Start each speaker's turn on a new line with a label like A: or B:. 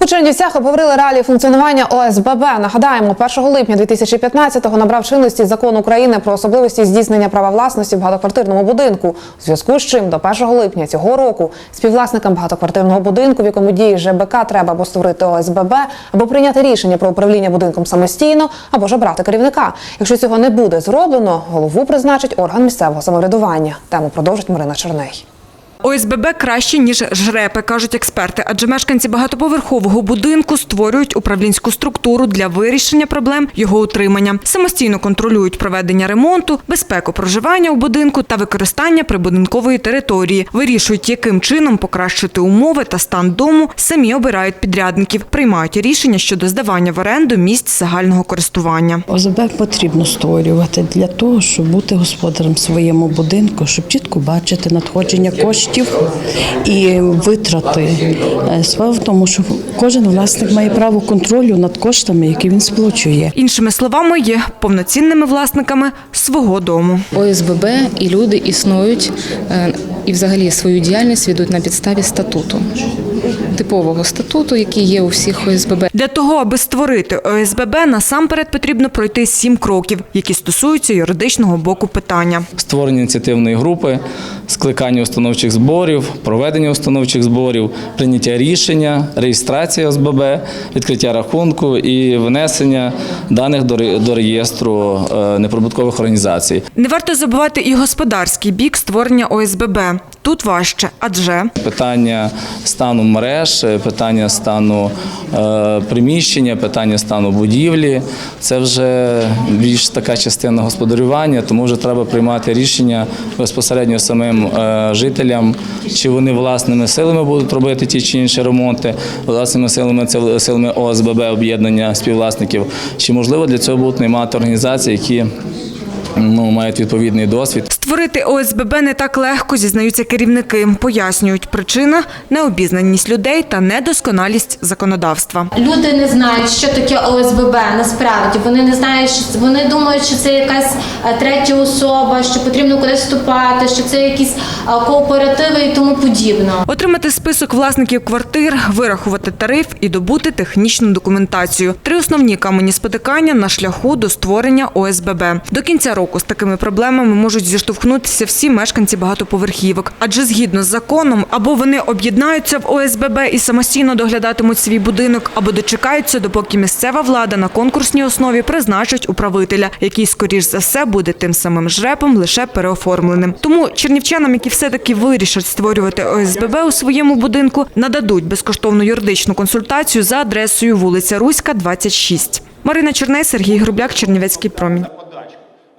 A: У Чернівцях обговорили реалії функціонування ОСББ. Нагадаємо, 1 липня 2015-го набрав чинності закон України про особливості здійснення права власності в багатоквартирному будинку. У зв'язку з чим до 1 липня цього року співвласникам багатоквартирного будинку, в якому діє ЖБК, треба або створити ОСББ, або прийняти рішення про управління будинком самостійно, або ж обрати керівника. Якщо цього не буде зроблено, голову призначить орган місцевого самоврядування. Тему продовжить Марина Черней.
B: ОСББ краще, ніж жрепи, кажуть експерти, адже мешканці багатоповерхового будинку створюють управлінську структуру для вирішення проблем його утримання. Самостійно контролюють проведення ремонту, безпеку проживання у будинку та використання прибудинкової території. Вирішують, яким чином покращити умови та стан дому, самі обирають підрядників, приймають рішення щодо здавання в оренду місць загального користування.
C: ОЗБ потрібно створювати для того, щоб бути господарем своєму будинку, щоб чітко бачити надходження коштів і витрати. Е, Справа в тому, що кожен власник має право контролю над коштами, які він сплачує.
B: Іншими словами, є повноцінними власниками свого дому.
D: ОСББ і люди існують е, і взагалі свою діяльність ведуть на підставі статуту, типового статуту, який є у всіх ОСББ.
B: Для того, аби створити ОСББ, насамперед потрібно пройти сім кроків, які стосуються юридичного боку питання.
E: створення ініціативної групи, скликання установчих зборів, проведення установчих зборів, прийняття рішення, реєстрація ОСББ, відкриття рахунку і внесення даних до реєстру е, неприбуткових організацій.
B: Не варто забувати і господарський бік створення ОСББ. Тут важче, адже
E: Питання стану мереж, е, питання стану е, приміщення, питання стану будівлі. Це вже більш така частина господарювання, тому вже треба приймати рішення безпосередньо самим е, жителям, чи вони власними силами будуть робити ті чи інші ремонти, власними силами це силами ОСББ об'єднання співвласників, чи можливо для цього будуть наймати організації, які ну, мають відповідний досвід.
B: створити ОСББ не так легко, зізнаються керівники. Пояснюють, причина необізнаність людей та недосконалість законодавства.
F: Люди не знають, що таке ОСББ насправді. Вони не знають, що вони думають, що це якась е, третя особа, що потрібно кудись вступати, що це якісь е, кооперативи і тому подібне.
B: Отримати список власників квартир, вирахувати тариф і добути технічну документацію. Три основні камені спотикання на шляху до створення ОСББ. До кінця року з такими проблемами можуть зіштовхнутися всі мешканці багатоповерхівок. Адже згідно з законом, або вони об'єднаються в ОСББ і самостійно доглядатимуть свій будинок, або дочекаються, допоки місцева влада на конкурсній основі призначить управителя, який, скоріш за все, буде тим самим жрепом, лише переоформленим. Тому чернівчанам, які все-таки вирішать створювати ОСББ у своєму будинку, нададуть безкоштовну юридичну консультацію за адресою вулиця Руська, 26. Марина Черней, Сергій Грубляк, Чернівецький промінь.